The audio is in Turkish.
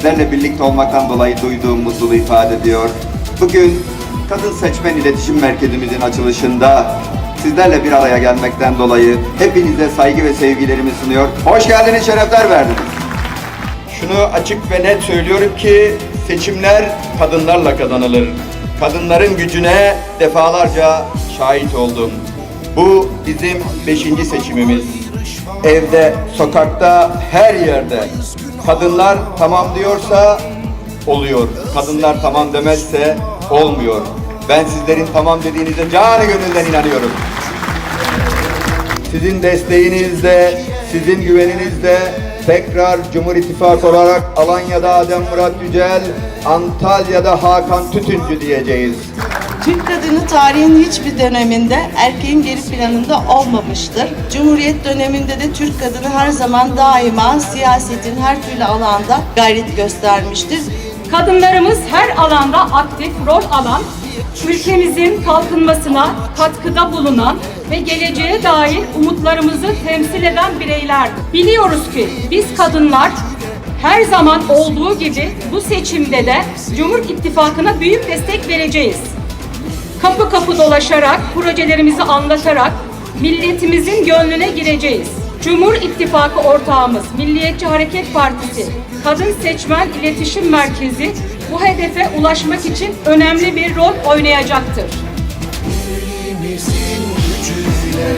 sizlerle birlikte olmaktan dolayı duyduğum mutluluğu ifade ediyor. Bugün Kadın Seçmen İletişim Merkezimizin açılışında sizlerle bir araya gelmekten dolayı hepinize saygı ve sevgilerimi sunuyor. Hoş geldiniz, şerefler verdiniz. Şunu açık ve net söylüyorum ki seçimler kadınlarla kazanılır. Kadınların gücüne defalarca şahit oldum. Bu bizim beşinci seçimimiz. Evde, sokakta, her yerde. Kadınlar tamam diyorsa oluyor. Kadınlar tamam demezse olmuyor. Ben sizlerin tamam dediğinize canı gönülden inanıyorum. Sizin desteğinizle, sizin güveninizle tekrar Cumhur İttifakı olarak Alanya'da Adem Murat Yücel, Antalya'da Hakan Tütüncü diyeceğiz. Türk kadını tarihin hiçbir döneminde erkeğin geri planında olmamıştır. Cumhuriyet döneminde de Türk kadını her zaman daima siyasetin her türlü alanda gayret göstermiştir. Kadınlarımız her alanda aktif rol alan, ülkemizin kalkınmasına katkıda bulunan ve geleceğe dair umutlarımızı temsil eden bireylerdir. Biliyoruz ki biz kadınlar her zaman olduğu gibi bu seçimde de Cumhur İttifakı'na büyük destek vereceğiz. Kapı kapı dolaşarak, projelerimizi anlatarak milletimizin gönlüne gireceğiz. Cumhur İttifakı ortağımız Milliyetçi Hareket Partisi Kadın Seçmen İletişim Merkezi bu hedefe ulaşmak için önemli bir rol oynayacaktır. Elimizin gücüyle